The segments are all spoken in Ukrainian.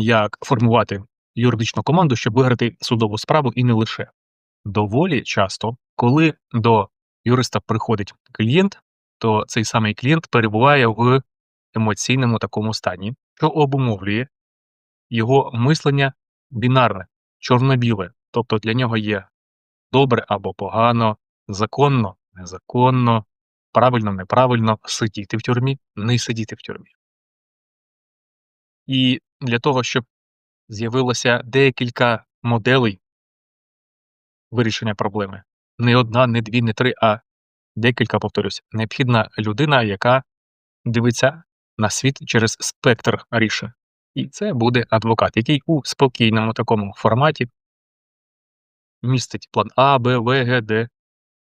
як формувати юридичну команду, щоб виграти судову справу і не лише. Доволі часто, коли до юриста приходить клієнт, то цей самий клієнт перебуває в емоційному такому стані, що обумовлює його мислення бінарне, чорно-біле. Тобто для нього є добре або погано, законно, незаконно, правильно, неправильно, сидіти в тюрмі, не сидіти в тюрмі. І для того, щоб з'явилося декілька моделей вирішення проблеми. Не одна, не дві, не три, а декілька, повторюсь, необхідна людина, яка дивиться на світ через спектр рішень. І це буде адвокат, який у спокійному такому форматі містить план А, Б, В, Г, Д,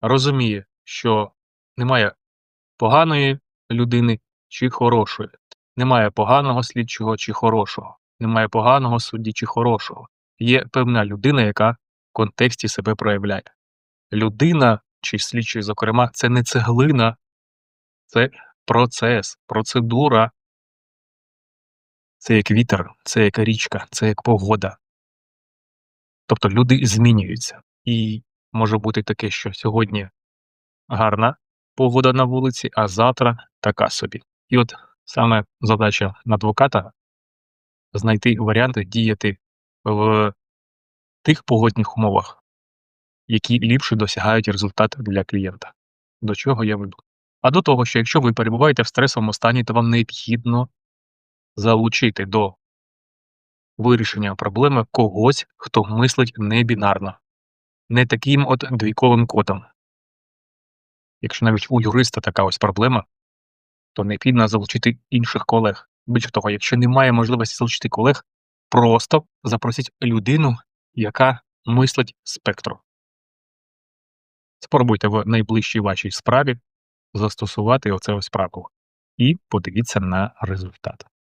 розуміє, що немає поганої людини чи хорошої, немає поганого слідчого чи хорошого, немає поганого судді чи хорошого. Є певна людина, яка в контексті себе проявляє. Людина чи слідчий, зокрема, це не цеглина, це процес, процедура. Це як вітер, це як річка, це як погода. Тобто люди змінюються. І може бути таке, що сьогодні гарна погода на вулиці, а завтра така собі. І от саме задача адвоката знайти варіанти діяти в тих погодних умовах, які ліпше досягають результат для клієнта. До чого я веду? А до того, що якщо ви перебуваєте в стресовому стані, то вам необхідно залучити до вирішення проблеми когось, хто мислить не бінарно, не таким от двійковим кодом. Якщо навіть у юриста така ось проблема, то необхідно залучити інших колег. Більше того, якщо немає можливості залучити колег, просто запросіть людину, яка мислить спектру. Спробуйте в найближчій вашій справі застосувати оце ось правило і подивіться на результат.